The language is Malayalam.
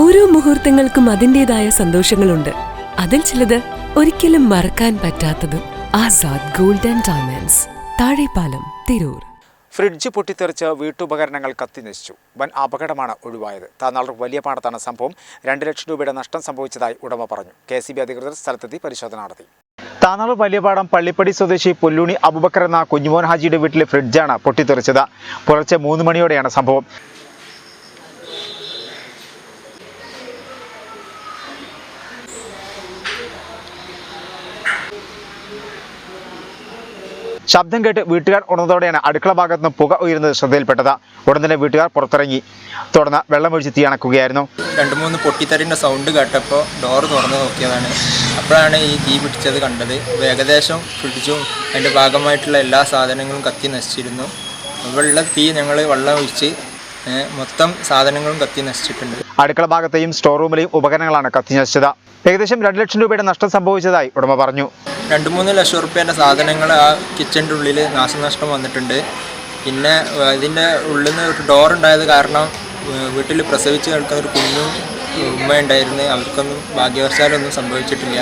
ഓരോ മുഹൂർത്തങ്ങൾക്കും അതിന്റെതായ സന്തോഷങ്ങളുണ്ട്. അതിൽ ചിലത് ഒരിക്കലും മറക്കാൻ പറ്റാത്തതും Azad golden and diamonds. Thazhepalam Tirur. Fridge പൊട്ടിത്തെറിച്ച് വീട്ടുപകരണങ്ങൾ കത്തിനശിച്ചു വൻ അപകടമാണ് ഒഴിവായത്. താനാളൂർ വലിയ പാടത്താണ് സംഭവം. രണ്ട് ലക്ഷം രൂപയുടെ നഷ്ടം സംഭവിച്ചതായി ഉടമ പറഞ്ഞു. കെ സി ബി അധികൃതർ സ്ഥലത്തെത്തി പരിശോധന നടത്തി. താന്നാളൂർ വലിയപാടം പള്ളിപ്പടി സ്വദേശി പുല്ലൂണി അബുബക്കർ എന്ന കുഞ്ഞുമോൻ ഹാജിയുടെ വീട്ടിലെ ഫ്രിഡ്ജാണ് പൊട്ടിത്തെറിച്ചത്. പുലർച്ചെ മൂന്ന് മണിയോടെയാണ് സംഭവം. ശബ്ദം കേട്ട് വീട്ടുകാർ ഉണർന്നതോടെയാണ് അടുക്കള ഭാഗത്ത് നിന്ന് പുക ഉയരുന്നത് ശ്രദ്ധയിൽപ്പെട്ടത്. ഉടൻ തന്നെ വീട്ടുകാർ പുറത്തിറങ്ങി. തുടർന്ന് വെള്ളമൊഴിച്ച് തീ അണക്കുകയായിരുന്നു. രണ്ട് മൂന്ന് പൊട്ടിത്തെറിന്റെ സൗണ്ട് കേട്ടപ്പോൾ ഡോർ തുറന്ന് നോക്കിയതാണ്. അപ്പോഴാണ് ഈ തീ പിടിച്ചത് കണ്ടത്. ഏകദേശം പിടിച്ചും. അതിന്റെ ഭാഗമായിട്ടുള്ള എല്ലാ സാധനങ്ങളും കത്തി നശിച്ചിരുന്നു. വെള്ള തീ ഞങ്ങൾ വെള്ളം ഒഴിച്ച് മൊത്തം സാധനങ്ങളും കത്തി നശിച്ചിട്ടുണ്ട്. അടുക്കള ഭാഗത്തെയും സ്റ്റോർ റൂമിലെയും ഉപകരണങ്ങളാണ് കത്തി നശിച്ചത്. ഏകദേശം രണ്ട് ലക്ഷം രൂപയുടെ നഷ്ടം സംഭവിച്ചതായി ഉടമ പറഞ്ഞു. രണ്ട് മൂന്ന് ലക്ഷം റുപ്യേന്റെ സാധനങ്ങൾ ആ കിച്ചന്റെ ഉള്ളിൽ നാശനഷ്ടം വന്നിട്ടുണ്ട്. പിന്നെ ഇതിന്റെ ഉള്ളിൽ നിന്ന് ഒരു ഡോർ ഉണ്ടായത് കാരണം വീട്ടിൽ പ്രസവിച്ച് കിടക്കുന്ന ഒരു കുഞ്ഞും ഉമ്മ ഉണ്ടായിരുന്നു അവർക്കൊന്നും ഭാഗ്യവശാലൊന്നും സംഭവിച്ചിട്ടില്ല.